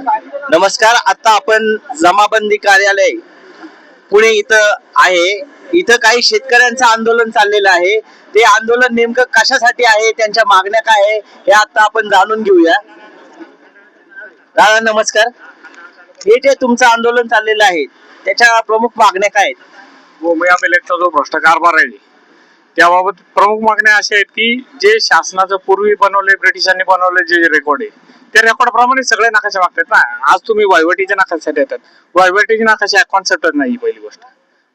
नमस्कार आता आपण जमाबंदी कार्यालय पुणे इथं आहे. इथं काही शेतकऱ्यांचं आंदोलन चाललेलं आहे. ते आंदोलन नेमकं कशासाठी आहे त्यांच्या मागण्या काय आहे हे आता आपण जाणून घेऊया. दादा नमस्कार. हे जे तुमचं आंदोलन चाललेलं आहे त्याच्या प्रमुख मागण्या काय आहेत? हो, मी अभिलेखचा जो भ्रष्ट कारभार आहे याबाबत प्रमुख मागण्या अशा आहेत की जे शासनाचं पूर्वी बनवले ब्रिटिशांनी बनवले जे रेकॉर्ड आहे त्या रेकॉर्ड प्रमाणे सगळे नकाशे मागतात ना. आज तुम्ही वायवटीच्या नाकाशासाठी येतात वायवटीचे नकाशे कॉन्सेप्टच नाही पहिली गोष्ट.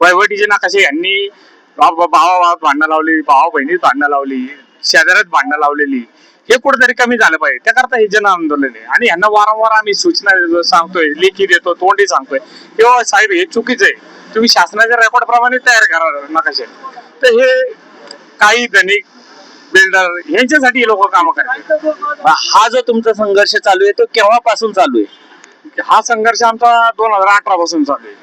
वायवटीचे नकाशे यांनी भावा भावात भांडणं लावली भावा बहिणीत भांडणं लावली शेजाऱ्यात भांडणं लावलेली हे कुठेतरी कमी झालं पाहिजे. त्याकरता हे जन आंदोलन आहे. आणि यांना वारंवार आम्ही सूचना देतो, सांगतोय लेखी देतो तोंडी सांगतोय. किंवा साहेब हे चुकीचं आहे. तुम्ही शासनाच्या रेकॉर्ड प्रमाणे तयार करा नकाशे तर हे काही धनिक बिल्डर यांच्यासाठी लोक काम करतात. हा जो तुमचा संघर्ष चालू आहे तो केव्हापासून चालू आहे? हा संघर्ष आमचा दोन हजार अठरा पासून चालू आहे.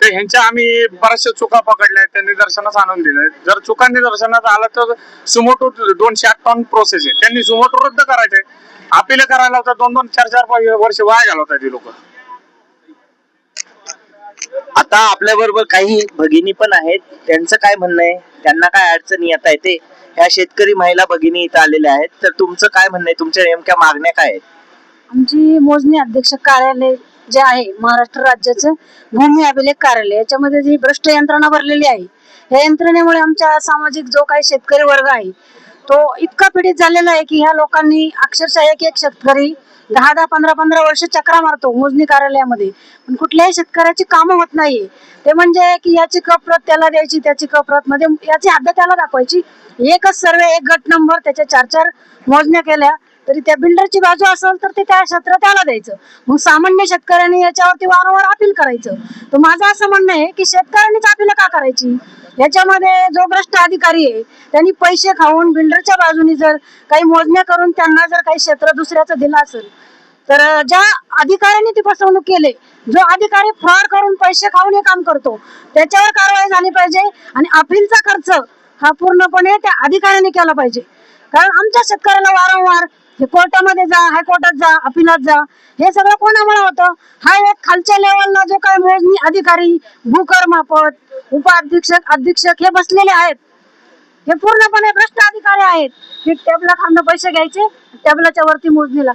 तर ह्यांच्या आम्ही बऱ्याचशा चुका पकडल्या त्या निदर्शनास आणून दिल्या. जर चुका निदर्शनात आलं तर सुमोटो दोनशे आठ टन प्रोसेस आहे. त्यांनी सुमोटो रद्द करायचे. अपील करायला होतं दोन दोन चार चार पाच वर्ष वाया घालवतात ते लोक. आता आपल्या बरोबर काही भगिनी पण आहेत. त्यांचं काय म्हणणं आहे? त्यांना काय अडचणी येत आहे ते? ह्या शेतकरी महिला भगिनी इथं आलेल्या आहेत. तर तुमचं काय म्हणणं आहे? तुमच्या नेमक्या मागण्या काय आहेत? आमची मोजणी अध्यक्ष कार्यालय जे आहे महाराष्ट्र राज्याचं भूमी अभिलेख कार्यालय याच्यामध्ये जी भ्रष्ट यंत्रणा भरलेली आहे या यंत्रणेमुळे आमच्या सामाजिक जो काही शेतकरी वर्ग आहे तो इतका पीडित झालेला आहे की ह्या लोकांनी अक्षरशः एक एक शेतकरी दहा दहा पंधरा पंधरा वर्ष चक्रा मारतो मोजणी कार्यालयामध्ये. पण कुठल्याही शेतकऱ्याची कामं होत नाहीये. ते म्हणजे की याची कपरत त्याला द्यायची त्याची कपरत मध्ये याची आद्य त्याला दाखवायची. एकच सर्वे एक गट नंबर त्याच्या चार चार मोजण्या केल्या तरी त्या बिल्डरची बाजू असेल तर ते त्या क्षेत्र त्याला द्यायचं. मग सामान्य शेतकऱ्यांनी याच्यावरती वारंवार अपील करायचं. तर माझं असं म्हणणं आहे की शेतकऱ्यांनीच अपील का करायची? याच्यामध्ये जो भ्रष्ट अधिकारी आहे त्यांनी पैसे खाऊन बिल्डरच्या बाजूनी जर काही मोजण्या करून त्यांना जर काही क्षेत्र दुसऱ्याचं दिलं असेल तर ज्या अधिकाऱ्यांनी ती फसवणूक केली जो अधिकारी फ्रॉड करून पैसे खाऊन हे काम करतो त्याच्यावर कारवाई झाली पाहिजे आणि अपीलचा खर्च हा पूर्णपणे त्या अधिकाऱ्यांनी केला पाहिजे. कारण आमच्या शेतकऱ्याला वारंवार हे कोर्टामध्ये जा हायकोर्टात जा अपिलात जा हे सगळं कोणामुळे होतं? हा एक खालच्या लेवलला जो काही मोजणी अधिकारी भूकर मापत उपाध्यक्षक अधीक्षक हे बसलेले आहेत. हे पूर्णपणे भ्रष्ट अधिकारी आहेत. की टेबला खांद पैसे घ्यायचे टेबलाच्या वरती मोजणीला.